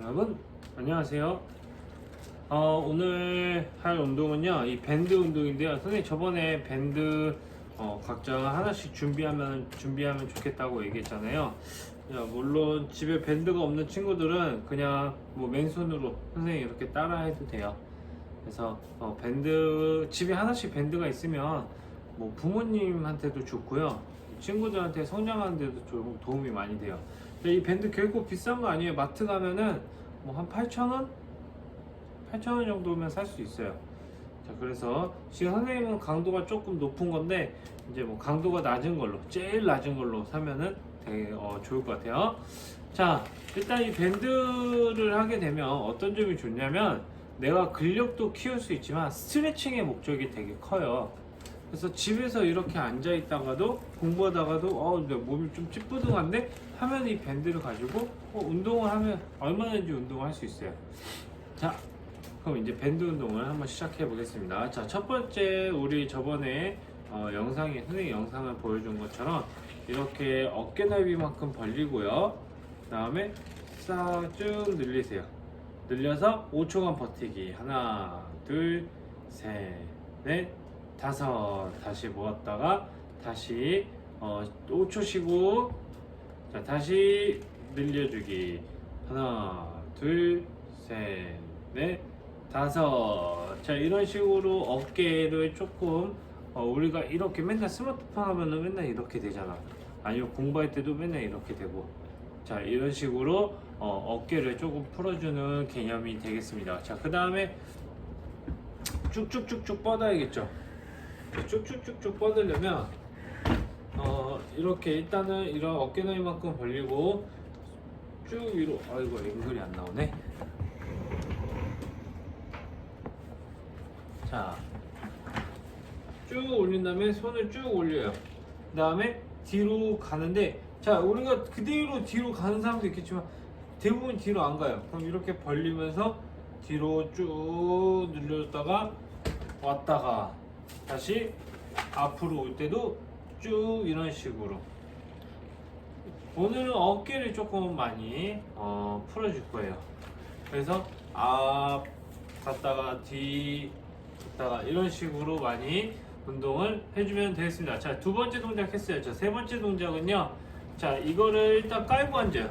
여러분 안녕하세요. 어, 오늘 할 운동은요 이 밴드 운동인데요. 선생님 저번에 밴드 어, 각자 하나씩 준비하면 준비하면 좋겠다고 얘기했잖아요. 야, 물론 집에 밴드가 없는 친구들은 그냥 뭐 맨손으로 선생님 이렇게 따라 해도 돼요. 그래서 어, 밴드 집에 하나씩 밴드가 있으면 뭐 부모님한테도 좋고요. 친구들한테 성장하는 데도 좀 도움이 많이 돼요. 이 밴드 결코 비싼 거 아니에요. 마트 가면은 뭐 한 8,000원? 8,000원 정도면 살 수 있어요. 자, 그래서 지금 선생님은 강도가 조금 높은 건데 이제 뭐 강도가 낮은 걸로 제일 낮은 걸로 사면은 되게 어, 좋을 것 같아요. 자, 일단 이 밴드를 하게 되면 어떤 점이 좋냐면 내가 근력도 키울 수 있지만 스트레칭의 목적이 되게 커요. 그래서 집에서 이렇게 앉아 있다가도 공부하다가도 어, 내 몸이 좀 찌뿌둥한데 하면 이 밴드를 가지고 어, 운동을 하면 얼마든지 운동을 할 수 있어요. 자, 그럼 이제 밴드 운동을 한번 시작해 보겠습니다. 자, 첫 번째 우리 저번에 어, 영상에 선생님 영상을 보여준 것처럼 이렇게 어깨 넓이만큼 벌리고요. 그 다음에 싹 쭉 늘리세요. 늘려서 5초간 버티기. 하나, 둘, 셋, 넷, 다섯. 다시 모았다가 다시 어, 5초 쉬고 자, 다시 늘려주기. 하나, 둘, 셋, 넷, 다섯. 자, 이런 식으로 어깨를 조금 어, 우리가 이렇게 맨날 스마트폰 하면은 맨날 이렇게 되잖아. 아니면 공부할 때도 맨날 이렇게 되고. 자, 이런 식으로 어, 어깨를 조금 풀어주는 개념이 되겠습니다. 자, 그 다음에 쭉쭉쭉쭉 뻗어야겠죠. 쭉쭉쭉쭉 뻗으려면 어, 이렇게 일단은 이런 어깨 너비만큼 벌리고 쭉 위로 아이고 앵글이 안 나오네. 자, 쭉 올린 다음에 손을 쭉 올려요. 그 다음에 뒤로 가는데, 자, 우리가 그대로 뒤로 가는 사람도 있겠지만, 대부분 뒤로 안 가요. 그럼 이렇게 벌리면서 뒤로 쭉 늘려줬다가 왔다가 다시 앞으로 올 때도 쭉 이런 식으로. 오늘은 어깨를 조금 많이 어, 풀어줄 거예요. 그래서 앞 갔다가 뒤 갔다가 이런 식으로 많이 운동을 해주면 되겠습니다. 자, 두 번째 동작 했어요. 자, 세 번째 동작은요. 자, 이거를 일단 깔고 앉아요.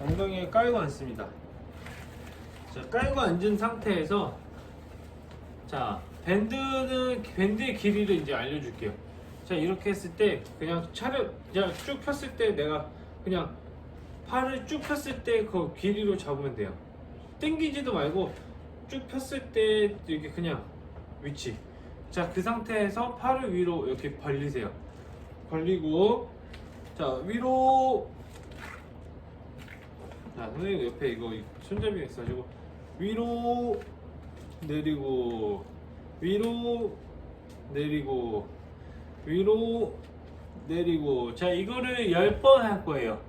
엉덩이에 깔고 앉습니다. 자, 깔고 앉은 상태에서 자, 밴드는 밴드의 길이를 이제 알려줄게요. 자, 이렇게 했을 때 그냥 차려 그냥 쭉 폈을 때 내가 그냥 팔을 쭉 폈을 때 그 길이로 잡으면 돼요. 당기지도 말고 쭉 폈을 때 이렇게 그냥 위치. 자, 그 상태에서 팔을 위로 이렇게 벌리세요. 벌리고 자, 위로 자, 선생님 옆에 이거 손잡이가 있어가지고 위로 내리고 위로 내리고 위로 내리고. 자 이거를 10번 할 거예요.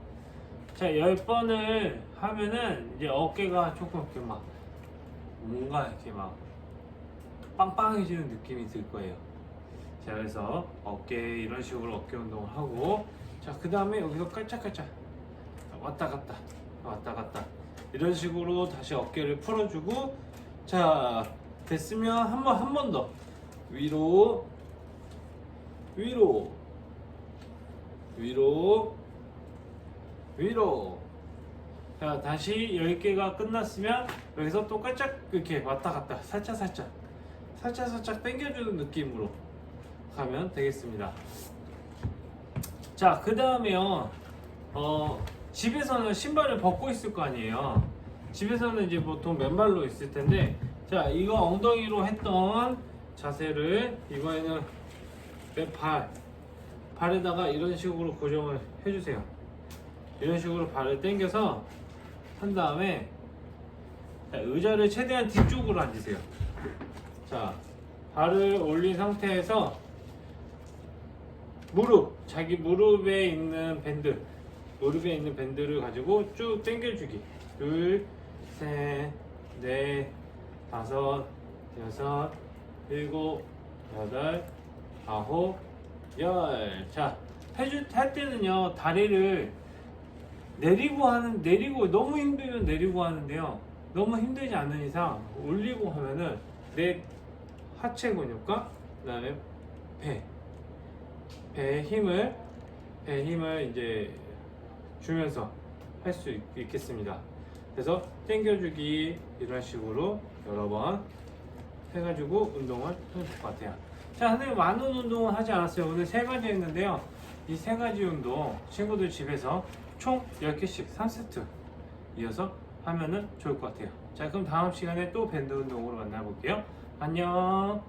자 10번을 하면은 이제 어깨가 조금 이렇게 막 뭔가 이렇게 막 빵빵해지는 느낌이 들 거예요. 자 그래서 어깨 이런 식으로 어깨 운동을 하고. 자 그 다음에 여기서 깔짝깔짝. 왔다 갔다. 왔다 갔다. 이런 식으로 다시 어깨를 풀어주고. 자 됐으면 한 번 한 번 더. 위로 위로 위로 위로. 자 다시 10개가 끝났으면 여기서 또 깔짝 이렇게 왔다 갔다 살짝 살짝 살짝 살짝 당겨주는 느낌으로 가면 되겠습니다. 자 그 다음에요. 어 집에서는 신발을 벗고 있을 거 아니에요. 집에서는 이제 보통 맨발로 있을 텐데 자 이거 엉덩이로 했던 자세를 이번에는 맨발 발에다가 이런 식으로 고정을 해주세요. 이런 식으로 발을 당겨서 한 다음에 자, 의자를 최대한 뒤쪽으로 앉으세요. 자 발을 올린 상태에서 무릎 자기 무릎에 있는 밴드 무릎에 있는 밴드를 가지고 쭉 당겨주기. 둘, 셋, 넷, 다섯, 여섯, 일곱, 여덟, 아홉, 열. 자, 해줄 할 때는요 다리를 내리고 하는 내리고 너무 힘들면 내리고 하는데요. 너무 힘들지 않는 이상 올리고 하면은 내 하체 근육과 그 다음에 배 배의 힘을 배의 힘을 이제 주면서 할 수 있겠습니다. 그래서 당겨주기 이런 식으로 여러 번 해가지고 운동을 하면 될 것 같아요. 자, 선생님 많은 운동을 하지 않았어요. 오늘 세 가지 했는데요. 이 세 가지 운동 친구들 집에서 총 10개씩 3세트 이어서 하면은 좋을 것 같아요. 자, 그럼 다음 시간에 또 밴드 운동으로 만나볼게요. 안녕.